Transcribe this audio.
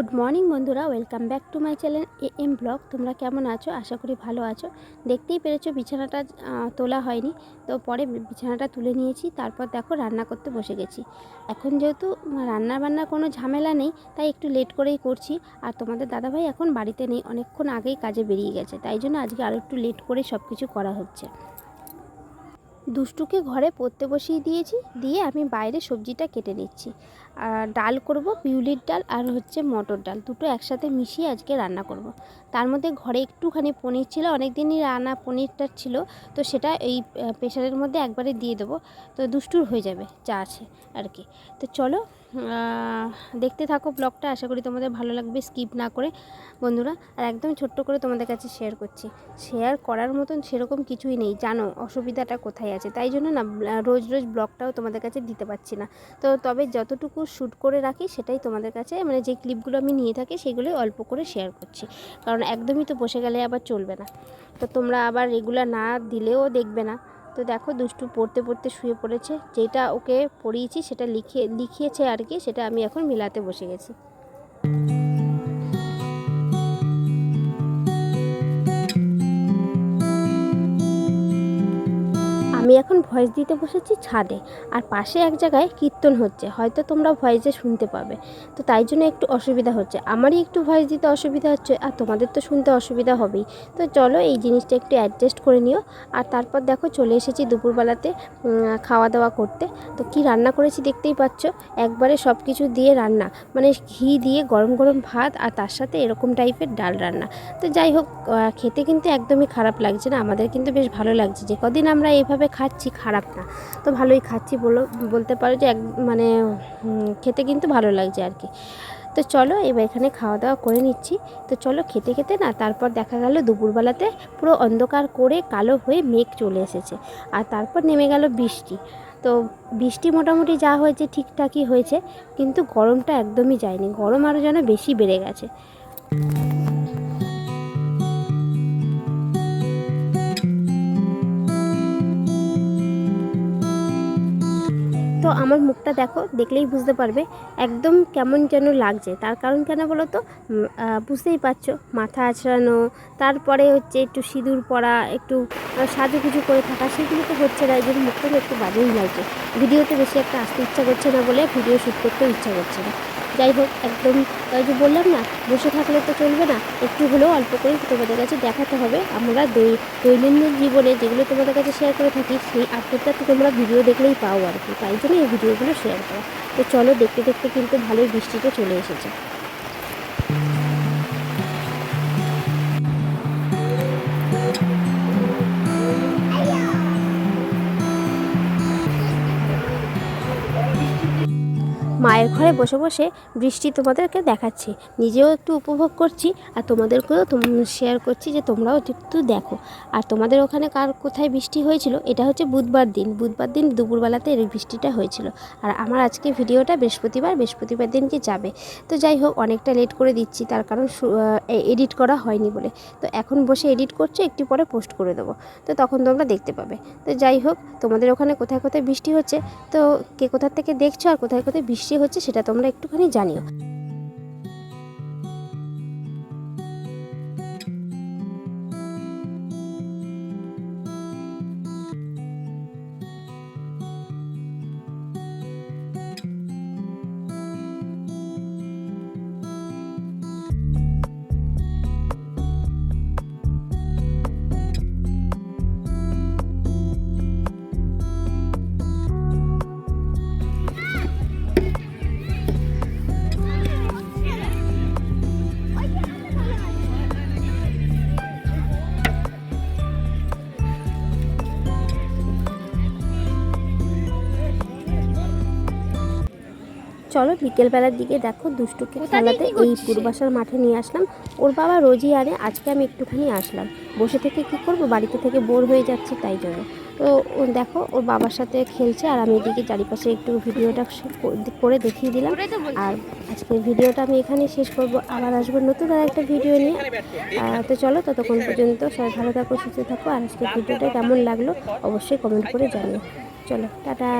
Good morning বন্ধুরা, welcome back to my channel A M blog. তোমরা কেমন আছো? আশা করি ভালো আছো। দেখতেই পেরেছ, বিছানাটা তোলা হয়নি। তো পরে বিছানাটা তুলে নিয়েছি, তারপর দেখো রান্না করতে বসে গেছি। এখন যেহেতু রান্না বান্নার কোনো ঝামেলা নেই, তাই একটু লেট করেই করছি। আর তোমাদের দাদাভাই এখন বাড়িতে নেই, অনেকক্ষণ আগেই কাজে বেরিয়ে গেছে। তাই জন্য আজকে আরও একটু লেট করে সব কিছু করা হচ্ছে। দুষ্টুকে ঘরে পড়তে বসিয়ে দিয়েছি, দিয়ে আমি বাইরে সবজিটা কেটে নিচ্ছি। আর ডাল করব, বিউলির ডাল আর হচ্ছে মটর ডাল। দুটো একসাথে মিশিয়ে আজকে রান্না করব। তার মধ্যে ঘরে একটুখানি পনির ছিল অনেক দিনই রান্না পনিরটা ছিল, তো সেটা এই প্রেশারের মধ্যে একবারে দিয়ে দেবো, তো দুষ্টুর হয়ে যাবে, যা আছে আর কি। তো চলো দেখতে থাকো ব্লগটা, আশা করি তোমাদের ভালো লাগবে, স্কিপ না করে। বন্ধুরা, আর একদম ছোট্ট করে তোমাদের কাছে শেয়ার করছি। শেয়ার করার মতন সেরকম কিছুই নেই, জানো অসুবিধাটা কোথায় আছে? তাই জন্য না রোজ রোজ ব্লগটাও তোমাদের কাছে দিতে পারছি না। তো তবে যতটুকু শ্যুট করে রাখি সেটাই তোমাদের কাছে মানে যে ক্লিপগুলো আমি নিয়ে থাকি সেগুলোই অল্প করে শেয়ার করছি। কারণ একদমই তো বসে গেলে আবার চলবে না। তো তোমরা আবার রেগুলার না দিলেও দেখবে না। তো দেখো দুষ্টু পড়তে পড়তে শুয়ে পড়েছে, যেটা ওকে পড়িয়েছি সেটা লিখিয়ে লিখিয়েছে আর কি, সেটা আমি এখন মিলাতে বসে গেছি। আমি এখন ভয়েস দিতে বসেছি ছাদে, আর পাশে এক জায়গায় কীর্তন হচ্ছে, হয়তো তোমরা ভয়েসে শুনতে পাবে। তো তাই জন্য একটু অসুবিধা হচ্ছে। আমারই একটু ভয়েস দিতে অসুবিধা হচ্ছে, আর তোমাদের তো শুনতে অসুবিধা হবেই। তো চলো এই জিনিসটা একটু অ্যাডজাস্ট করে নিও। আর তারপর দেখো চলে এসেছি দুপুরবেলাতে খাওয়া দাওয়া করতে। তো কি রান্না করেছি দেখতেই পাচ্ছ? একবারে সব কিছু দিয়ে রান্না। মানে ঘি দিয়ে গরম গরম ভাত, আর তার সাথে এরকম টাইপের ডাল রান্না। তো যাই হোক খেতে কিন্তু একদমই খারাপ লাগছে না। আমাদের কিন্তু বেশ ভালো লাগছে যে, কদিন আমরা এইভাবে খাচ্ছি খারাপ না। তো ভালোই খাচ্ছি বলো, বলতে পারো যে এক মানে খেতে কিন্তু ভালো লাগছে আর কি। তো চলো এবার এখানে খাওয়া দাওয়া করে নিচ্ছি। তো চলো খেতে খেতে না তারপর দেখা গেল দুপুরবেলাতে পুরো অন্ধকার করে কালো হয়ে মেঘ চলে এসেছে। আর তারপর নেমে গেল বৃষ্টি। তো বৃষ্টি মোটামুটি যা হয়েছে ঠিকঠাকই হয়েছে, কিন্তু গরমটা একদমই যায়নি। গরম আরও যেন বেশি বেড়ে গেছে। আমার মুখটা দেখো, দেখলেই বুঝতে পারবে একদম কেমন যেন লাগছে। তার কারণ কেন বলো তো বুঝতেই পারছ, মাথা আছড়ানো, তারপরে হচ্ছে একটু সিঁদুর পরা, একটু সাজু কিছু করে থাকা, সেগুলো তো হচ্ছে না, এই মুখটা একটু বাজেই লাগছে। ভিডিওতে বেশি একটা আসতে ইচ্ছা করছে না বলে ভিডিও শ্যুট করতেও ইচ্ছা করছে না। যাই হোক, একদম যে বললাম না, বসে থাকলে তো চলবে না, একটু হলেও অল্প করে তোমাদের কাছে দেখাতে হবে। আমরা দৈ, দৈনন্দিন জীবনে যেগুলো তোমাদের কাছে শেয়ার করে থাকি, সেই আপডেটটা তো তোমরা ভিডিও দেখলেই পাও আর কি। তাই জন্য এই ভিডিওগুলো শেয়ার করা। তো চলো দেখতে দেখতে কিন্তু ভালোই বৃষ্টিটা চলে এসেছে। মায়ের ঘরে বসে বসে বৃষ্টি তোমাদেরকে দেখাচ্ছি। নিজেও একটু উপভোগ করছি আর তোমাদেরকেও শেয়ার করছি যে তোমরাও একটু দেখো। আর তোমাদের ওখানে কার কোথায় বৃষ্টি হয়েছিল, এটা হচ্ছে বুধবার দিন। বুধবার দিন দুপুরবেলাতে এই বৃষ্টিটা হয়েছিল। আর আমার আজকে ভিডিওটা বৃহস্পতিবার বৃহস্পতিবার দিনকে যাবে। তো যাই হোক, অনেকটা লেট করে দিচ্ছি, তার কারণ এডিট করা হয়নি বলে। তো এখন বসে এডিট করছে, একটু পরে পোস্ট করে দেবো। তো তখন তোমরা দেখতে পাবে। তো যাই হোক, তোমাদের ওখানে কোথায় কোথায় বৃষ্টি হচ্ছে, তো কে কোথা থেকে দেখছ আর কোথায় কোথায় বৃষ্টি হচ্ছে সেটা তোমরা একটুখানি জানিও। চলো বিকেলবেলার দিকে দেখো দুষ্টুকে খেলাতে এই পূর্বাসার মাঠে নিয়ে আসলাম। ওর বাবা রোজই আনে আজকে আমি একটুখানি আসলাম। বসে থেকে কি করব? বাড়িতে থেকে বোর হয়ে যাচ্ছে তাই জন্য। তো ও দেখো ওর বাবার সাথে খেলছে আর আমি এদিকে চারিপাশে একটু ভিডিওটা করে দেখিয়ে দিলাম। আর আজকে ভিডিওটা আমি এখানে শেষ করব। আবার আসব নতুন আর একটা ভিডিও নিয়ে। তো চলো ততক্ষণ পর্যন্ত সবাই ভালো থাকো সুস্থ থাকো। আর আজকে ভিডিওটা কেমন লাগল অবশ্যই কমেন্ট করে জানিও। চলো টাটা।